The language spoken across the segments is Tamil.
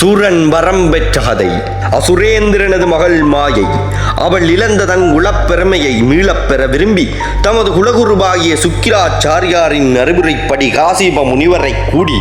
சூரன் வரம் பெற்ற கதை. அசுரேந்திரனது மகள் மாயை. அவள் இழந்த தன் குலப்பெருமையை மீளப்பெற விரும்பி தமது குலகுருவாகிய சுக்கிராச்சாரியாரின் அறிவுரைப்படி காசிப முனிவரை கூடி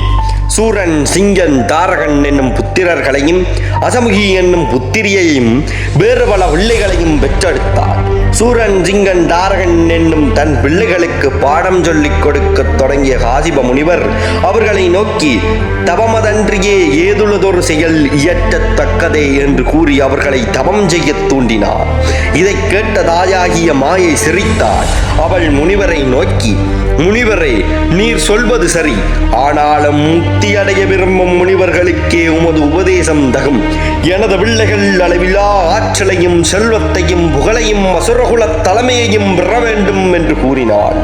சூரன் சிங்கன் தாரகன் என்னும் புத்திரர்களையும் அசமுகி என்னும் புத்திரியையும் வேறு பல பிள்ளைகளையும் பெற்றெடுத்தார் சூரன் ஜிங்கன் தாரகன் என்னும் தன் பிள்ளைகளுக்கு பாடம் சொல்லிக் கொடுக்கத் தொடங்கிய காசிப முனிவர் அவர்களை நோக்கி தவமதன்றியே ஏதுள்ளதொரு செயல் இயற்றத்தக்கதே என்று கூறி அவர்களை தவம் செய்ய தூண்டினார். இதை கேட்ட தாயாகிய மாயை சிரித்தாள். அவள் முனிவரை நோக்கி முனிவரே நீர் சொல்வது சரி. ஆனாலும் முக்தி அடைய விரும்பும் முனிவர்களுக்கே உமது உபதேசம் தகும். எனது பிள்ளைகள் அளவிலா ஆற்றலையும் செல்வத்தையும் புகழையும் அசுரகுலத் தலைமையையும் பெற வேண்டும் என்று கூறினாள்.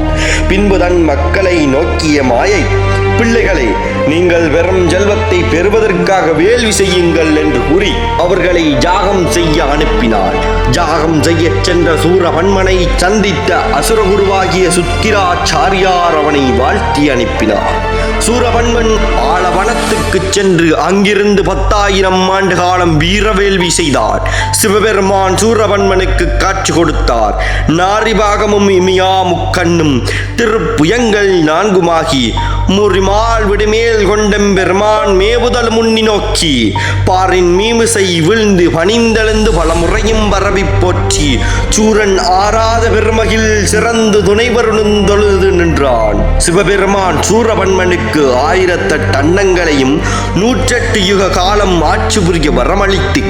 பின்பு தன் மக்களை நோக்கிய மாயை பிள்ளைகளை நீங்கள் வெறும் செல்வத்தை பெறுவதற்காக வேள்வி செய்யுங்கள் என்று கூறி அவர்களை ஜாகம் செய்ய அனுப்பினார். ஜாகம் செய்யச் சென்ற சூரபன்மனை சந்தித்த அசுரகுருவாகிய சுக்கிராச்சாரியார் அவனை வாழ்த்தி அனுப்பினார். சூரபன்மன் ஆழவனத்துக்கு சென்று அங்கிருந்து பத்தாயிரம் ஆண்டு காலம் வீரவேள்வி செய்தார். சிவபெருமான் சூரபன்மனுக்கு காட்சி கொடுத்தார். நாரிபாகமும் இமியா முக்கண்ணும் திருப்புயங்கள் நான்குமாகி முறிமால் விடுமேல் கொண்டம் பெருமான் மேவுதல் முன்னி நோக்கி பாரின் மீமிசை விழுந்து பணிந்தெழுந்து பலமுறையும் பரவி போற்றி சூரன் ஆறாத பெருமகில் சிறந்து துணைவருந்தொழுது நின்றான் சிவபெருமான் சூரபன்மனுக்கு ஆயிரத்தெட்டு அன்னங்களையும் நூற்றெட்டு யுக காலம் ஆட்சி புரிய வரமளித்து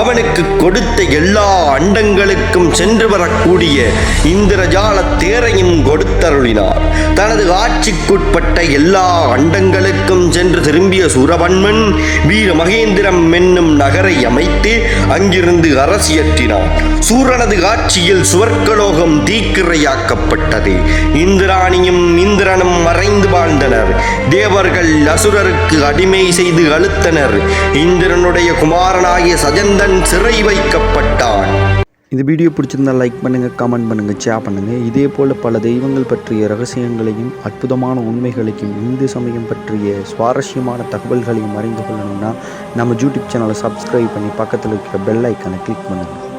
அவனுக்கு கொடுத்த எல்லா அண்டங்களுக்கும் சென்று வரக்கூடிய இந்திரஜால தேரையும் கொடுத்தருளினார். தனது ஆட்சிக்குட்பட்ட எல்லா அண்டங்களுக்கும் சென்று திரும்பிய சூரபன்மன் வீர மகேந்திரம் என்னும் நகரை அமைத்து அங்கிருந்து அரசியற்றினார் சூரனது ஆட்சியில் சுவர்க்கலோகம் தீக்கிரையாக்கப்பட்டது. இந்திராணியும் இந்திரனும் மறைந்து வாழ்ந்தனர். தேவர்கள் அசுரருக்கு அடிமை செய்து அழுத்தனர். இந்திரனுடைய குமாரனாகிய சஜந்தன் சிறை வைக்கப்பட்டான். இந்த வீடியோ பிடிச்சிருந்தால் லைக் பண்ணுங்கள் கமெண்ட் பண்ணுங்கள் ஷேர் பண்ணுங்கள் இதே போல் பல தெய்வங்கள் பற்றிய ரகசியங்களையும் அற்புதமான உண்மைகளையும் இந்து சமயம் பற்றிய சுவாரஸ்யமான தகவல்களையும் அறிந்து கொள்ளணும்னா நம்ம யூடியூப் சேனலை சப்ஸ்கிரைப் பண்ணி பக்கத்தில் இருக்கிற பெல் ஐக்கனை கிளிக் பண்ணுங்கள்